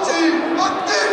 আছি